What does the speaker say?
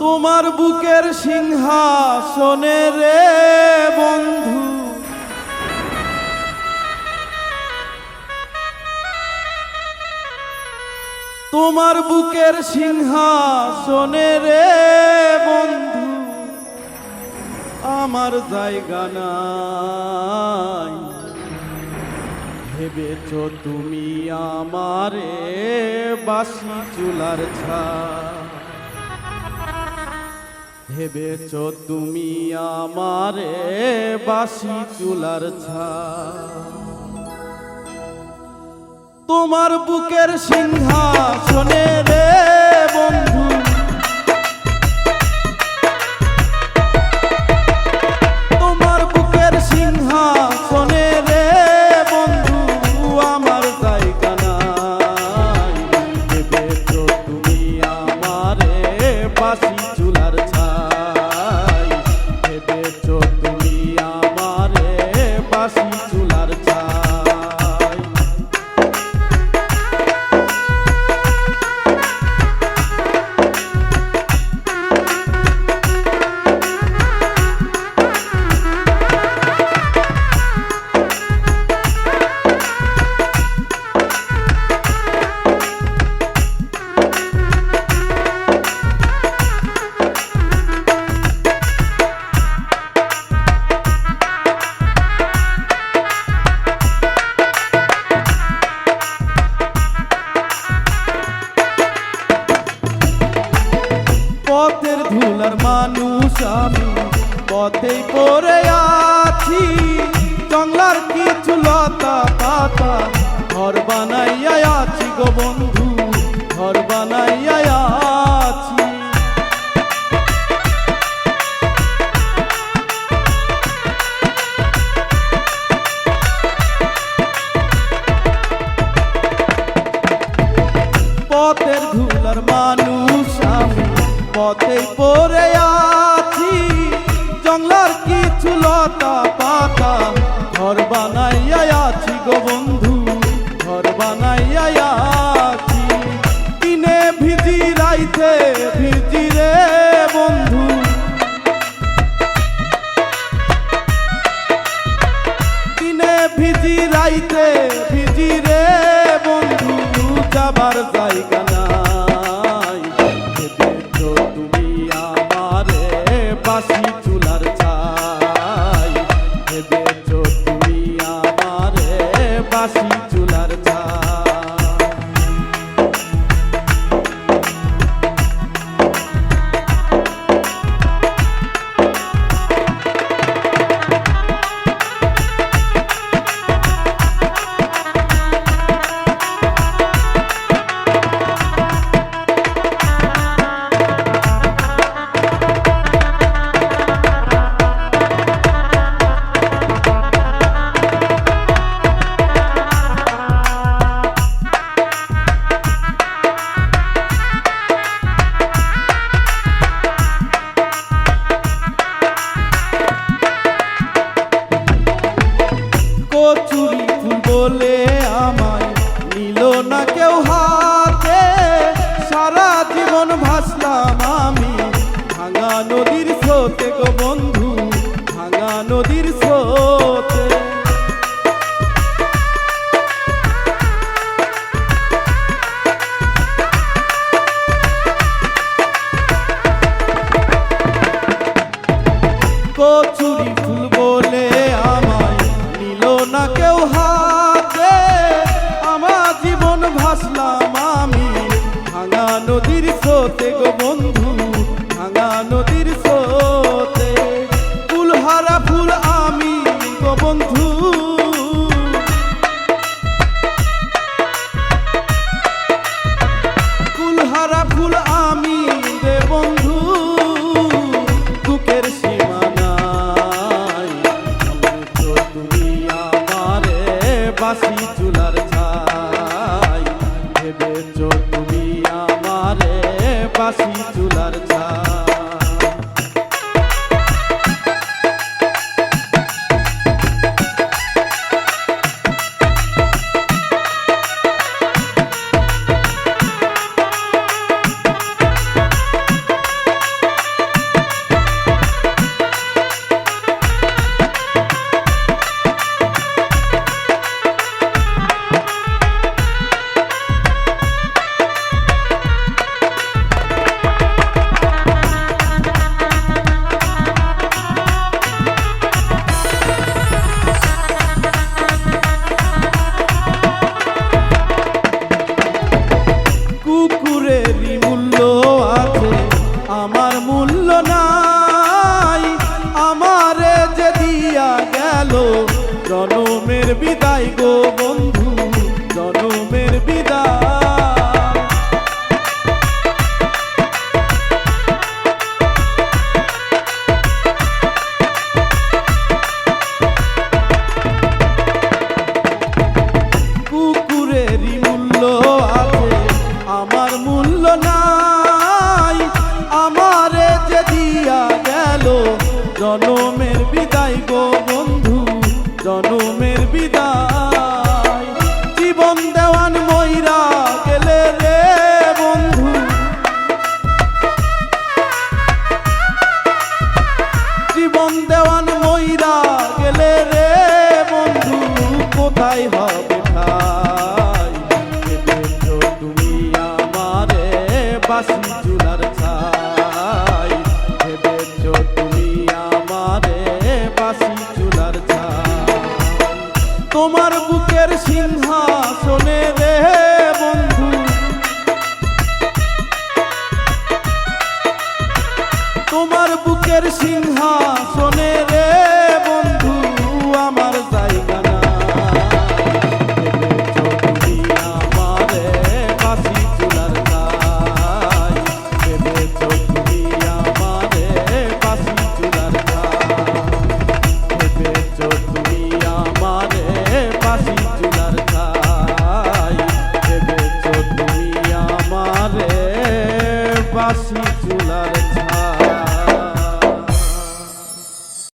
তোমার বুকের সিংহাসনে রে বন্ধু। তোমার বুকের সিংহাসনে রে বন্ধু। আমার জায়গা নাই। ভেবেছ তুমি আমারে বাসি চুলার ছা ভেবেছ তুমি আমারে বাসি চুলার ছা তোমার বুকের সিংহাসনে পড়ে আছি জঙ্গলার কিছু লতা পাতা ঘর বানাইয়া আছি গো বন্ধু। ভেবেছো নিল না কেউ হাতে, সারা জীবন ভাসলাম আমি। ভাঙা নদীর স্রোতে গো বন্ধু, ভাঙা নদীর নদীর স্রোতে গো বন্ধু, ভাঙা নদীর স্রোতে। ফুলহারা ফুল আমি গো বন্ধু। ফুলহারা ফুল আমি রে বন্ধু দুঃখের সীমানাই তো তুমি আমারে বাসি বিদায় গো তোমার বুকের সিংহাসনে রে বন্ধু। তোমার বুকের সিংহাসনে রে